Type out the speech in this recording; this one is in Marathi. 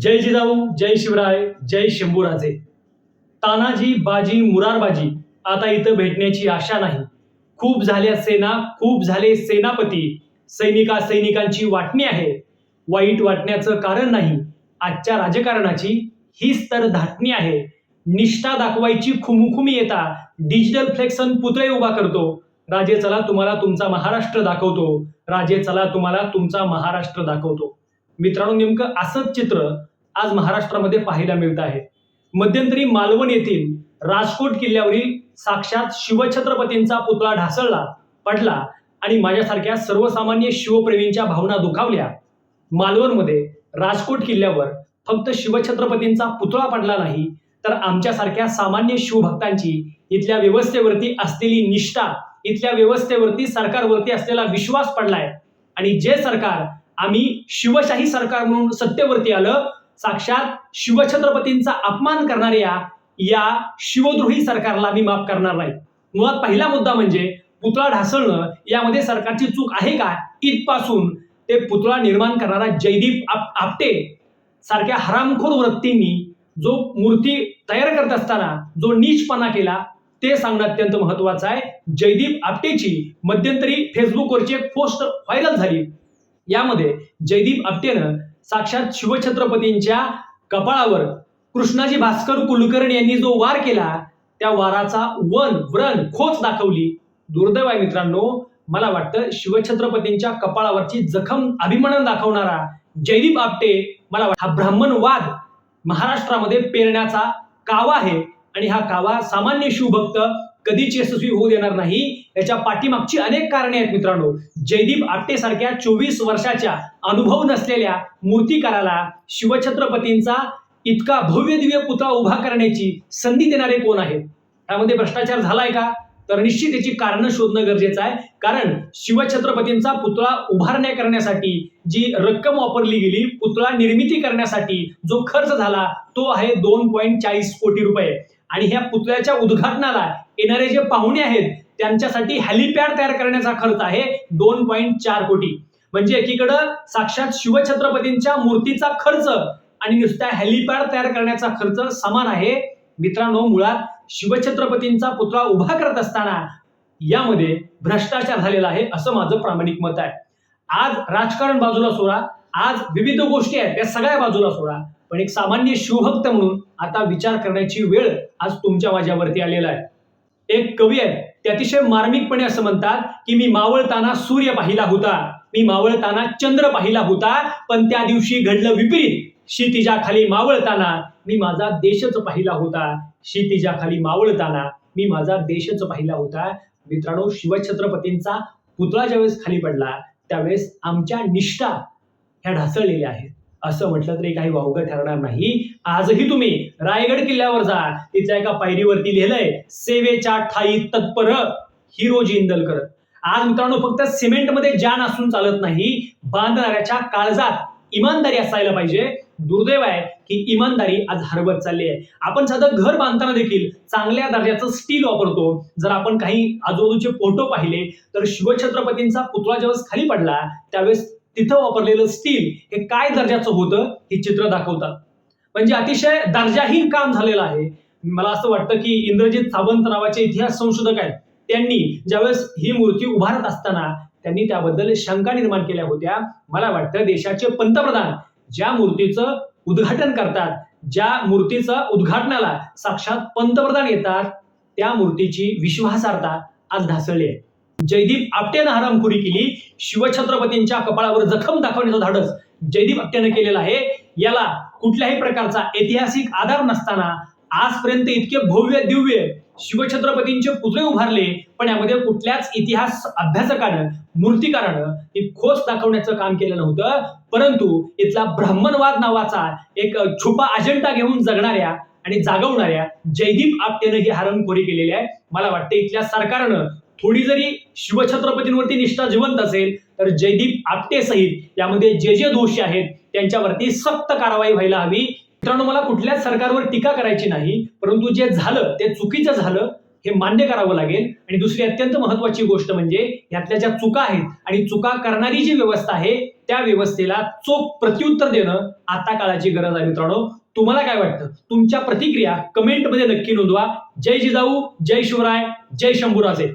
जय जिजाऊ जय शिवराय जय शंभूराजे. तानाजी बाजी मुरारबाजी आता इथं भेटण्याची आशा नाही. खूप झाल्या सेना खूप झाले सेनापती. सैनिका सैनिकांची वाटणी आहे. वाईट वाटण्याचं कारण नाही. आजच्या राजकारणाची हीच तर धाटणी आहे. निष्ठा दाखवायची खुमखुमी येता डिजिटल फ्लेक्सन पुतळे उभा करतो. राजे चला तुम्हाला तुमचा महाराष्ट्र दाखवतो. राजे चला तुम्हाला तुमचा महाराष्ट्र दाखवतो. मित्रांनो नेमकं असंच चित्र आज महाराष्ट्रामध्ये पाहायला मिळत आहे. मध्यंतरी मालवण येथील राजकोट किल्ल्यावरील साक्षात शिवछत्रपतींचा पुतळा ढासळला पडला आणि माझ्यासारख्या सर्वसामान्य शिवप्रेमींच्या भावना दुखावल्या. मालवणमध्ये राजकोट किल्ल्यावर फक्त शिवछत्रपतींचा पुतळा पडला नाही तर आमच्यासारख्या सामान्य शिवभक्तांची इथल्या व्यवस्थेवरती असलेली निष्ठा इथल्या व्यवस्थेवरती सरकारवरती असलेला विश्वास पडलाय. आणि जे सरकार आम्ही शिवशाही सरकार म्हणून सत्तेवरती आलं. साक्षात शिवछत्रपतींचा अपमान करणाऱ्या या शिवद्रोही सरकारला मी माफ करणार नाही. मुळात पहिला मुद्दा म्हणजे पुतळा ढासळणं यामध्ये सरकारची चूक आहे का? इथपासून ते पुतळा निर्माण करणारा जयदीप आप आपटे सारख्या हरामखोर वृत्तींनी जो मूर्ती तयार करत असताना जो नीचपणा केला ते सांगणं अत्यंत महत्वाचं आहे. जयदीप आपटेची मध्यंतरी फेसबुकवरची एक पोस्ट व्हायरल झाली. यामध्ये जयदीप आपटेनं साक्षात शिवछत्रपतींच्या कपाळावर कृष्णाजी भास्कर कुलकर्णी यांनी जो वार केला त्या वाराचा वन व्रण खोच दाखवली. दुर्दैव आहे मित्रांनो मला वाटतं शिवछत्रपतींच्या कपाळावरची जखम अभिमानन दाखवणारा जयदीप आपटे मला वाट- हा ब्राह्मणवाद महाराष्ट्रामध्ये पेरण्याचा कावा आहे. आणि हा कावा सामान्य शिवभक्त कधीच यशस्वी होऊ देणार नाही याच्या पाठीमागची अनेक कारणे आहेत मित्रांनो. जयदीप आपटे सारख्या चोवीस वर्षाच्या अनुभव नसलेल्या मूर्तिकाराला शिवछत्रपतींचा इतका भव्य दिव्य पुतळा उभा करण्याची संधी देणारे कोण आहेत? त्यामध्ये भ्रष्टाचार झालाय का? तर निश्चित याची कारण शोधणं गरजेचं आहे. कारण शिवछत्रपतींचा पुतळा उभारण्या करण्यासाठी जी रक्कम वापरली गेली पुतळा निर्मिती करण्यासाठी जो खर्च झाला तो आहे दोन पॉईंट चाळीस कोटी रुपये. आणि ह्या पुतळ्याच्या उद्घाटनाला येणारे जे पाहुणे आहेत त्यांच्यासाठी हॅलिपॅड तयार करण्याचा खर्च आहे दोन पॉईंट चार कोटी. म्हणजे एकीकडं साक्षात शिवछत्रपतींच्या मूर्तीचा खर्च आणि नुसत्या हॅलिपॅड तयार करण्याचा खर्च समान आहे. मित्रांनो मुळात शिवछत्रपतींचा पुतळा उभा करत असताना यामध्ये भ्रष्टाचार झालेला आहे असं माझं प्रामाणिक मत आहे. आज राजकारण बाजूला सोडा आज विविध गोष्टी आहेत त्या सगळ्या बाजूला सोडा पण एक सामान्य शिवभक्त म्हणून आता विचार करण्याची वेळ आज तुमच्या माझ्यावरती आलेला आहे. एक कवी आहे ते अतिशय मार्मिकपणे असं म्हणतात की मी मावळताना सूर्य पाहिला होता. मी मावळताना चंद्र पाहिला होता. पण त्या दिवशी घडलं विपरीत. क्षितिजा खाली मावळताना मी माझा देशच पाहिला होता. क्षितिजा खाली मावळताना मी माझा देशच पाहिला होता. मित्रांनो शिवछत्रपतींचा पुतळा ज्यावेळेस खाली पडला त्यावेळेस आमच्या निष्ठा ह्या ढासळलेल्या आहेत. असं म्हटलं तरी काही वावगं ठरणार नाही. आजही तुम्ही रायगड किल्ल्यावर जा. तिच्या एका पायरीवरती लिहिलंय सेवेच्या ठाई तत्पर हिरोजी इंदलकर. आज मित्रांनो फक्त सिमेंटमध्ये जान असून चालत नाही. बांधणाऱ्याच्या काळजात इमानदारी असायला पाहिजे. दुर्दैव आहे की इमानदारी आज हरवत चालली आहे. आपण साधं घर बांधताना देखील चांगल्या दर्जाचं स्टील वापरतो. जर आपण काही आजूबाजूचे फोटो पाहिले तर शिवछत्रपतींचा पुतळा ज्यावेळेस खाली पडला त्यावेळेस तिथं वापरलेलं स्टील हे काय दर्जाचं होतं हे चित्र दाखवतात. म्हणजे अतिशय दर्जाहीन काम झालेलं आहे. मला असं वाटतं की इंद्रजित सावंत नावाचे इतिहास संशोधक आहेत. त्यांनी ज्यावेळेस ही मूर्ती उभारत असताना त्यांनी त्याबद्दल शंका निर्माण केल्या होत्या. मला वाटतं देशाचे पंतप्रधान ज्या मूर्तीचं उद्घाटन करतात ज्या मूर्तीचं उद्घाटनाला साक्षात पंतप्रधान येतात त्या मूर्तीची विश्वासार्हता आज ढासळली आहे. जयदीप आपटेनं हरामखोरी केली. शिवछत्रपतींच्या कपाळावर जखम दाखवण्याचं धाडस जयदीप आपटेनं केलेलं आहे. याला कुठल्याही प्रकारचा ऐतिहासिक आधार नसताना आजपर्यंत इतके भव्य दिव्य शिवछत्रपतींचे पुतळे उभारले. पण यामध्ये कुठल्याच इतिहास अभ्यासकानं मूर्तिकारानं ही खोच दाखवण्याचं काम केलं नव्हतं. परंतु इथला ब्राह्मणवाद नावाचा एक छुपा अजेंडा घेऊन जगणाऱ्या आणि जागवणाऱ्या जयदीप आपटेनं ही हरणखोरी केलेली आहे. मला वाटतं इथल्या सरकारनं थोडी जरी शिवछत्रपतींवरती निष्ठा जिवंत असेल तर जयदीप आपटे सहित यामध्ये जे जे दोषी आहेत त्यांच्यावरती सक्त कारवाई व्हायला हवी. मित्रांनो मला कुठल्याच सरकारवर टीका करायची नाही परंतु जे झालं ते चुकीचं झालं हे मान्य करावं लागेल. आणि दुसरी अत्यंत महत्वाची गोष्ट म्हणजे यातल्या ज्या चुका आहेत आणि चुका करणारी जी व्यवस्था आहे त्या व्यवस्थेला चोख प्रत्युत्तर देणं आता काळाची गरज आहे मित्रांनो. तुम्हाला काय वाटतं? तुमच्या प्रतिक्रिया कमेंटमध्ये नक्की नोंदवा. जय जिजाऊ जय शिवराय जय शंभूराजे.